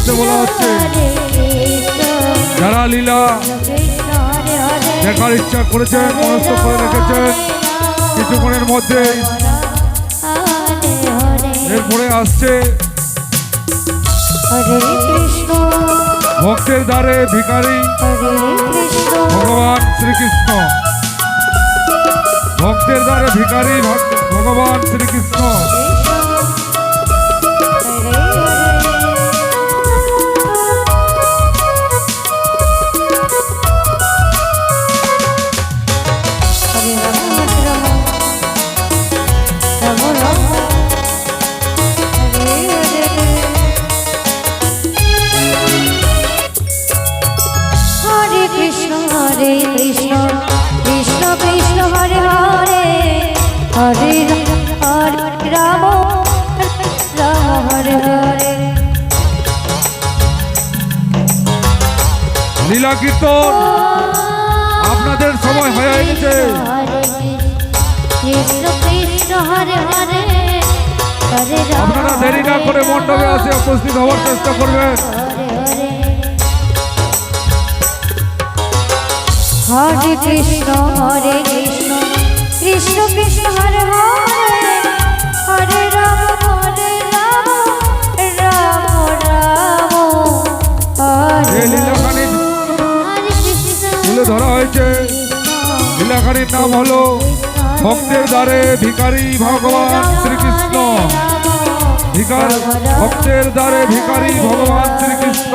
উদ্দেশ্যে বলা হচ্ছে। যারা লীলা দেখার ইচ্ছা করেছেন, মনস্থ করে রেখেছেন, কিছুক্ষণের মধ্যে এরপরে আসছে ভক্তের দ্বারে কৃষ্ণ ভগবান শ্রীকৃষ্ণ। ভক্তের দ্বারে ভগ- ভগবান শ্রীকৃষ্ণ। লীলা কীর্তন। আপনাদের সময় হয়ে গেছে আপনারা দেরি না করে মণ্ডপে আসে উপস্থিত হওয়ার চেষ্টা করবেন। হরে কৃষ্ণ হরে কৃষ্ণ কৃষ্ণ কৃষ্ণ, হরে হরে লীলাখানির নাম হলো ভক্তের দ্বারে ভিখারি ভগবান শ্রীকৃষ্ণ। ভিকার ভক্তের দ্বারে ভিখারি ভগবান শ্রীকৃষ্ণ।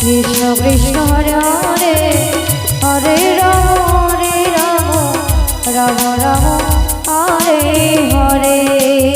কৃষ্ণ কৃষ্ণ, হরে হরে রাম হরে রাম রাম রাম, হরে হরে।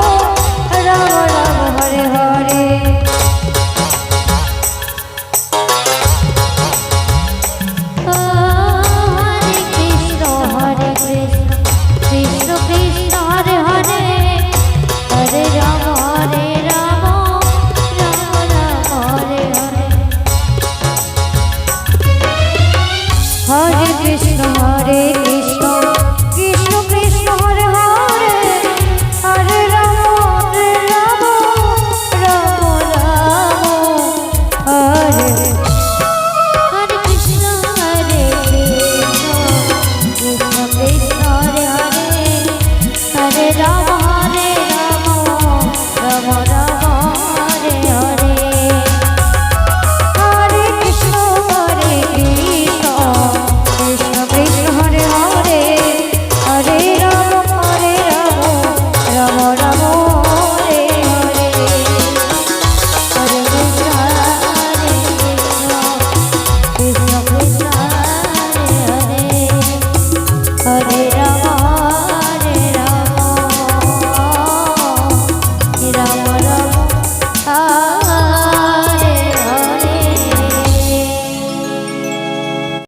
কৃষ্ণ হরে কৃষ্ণ।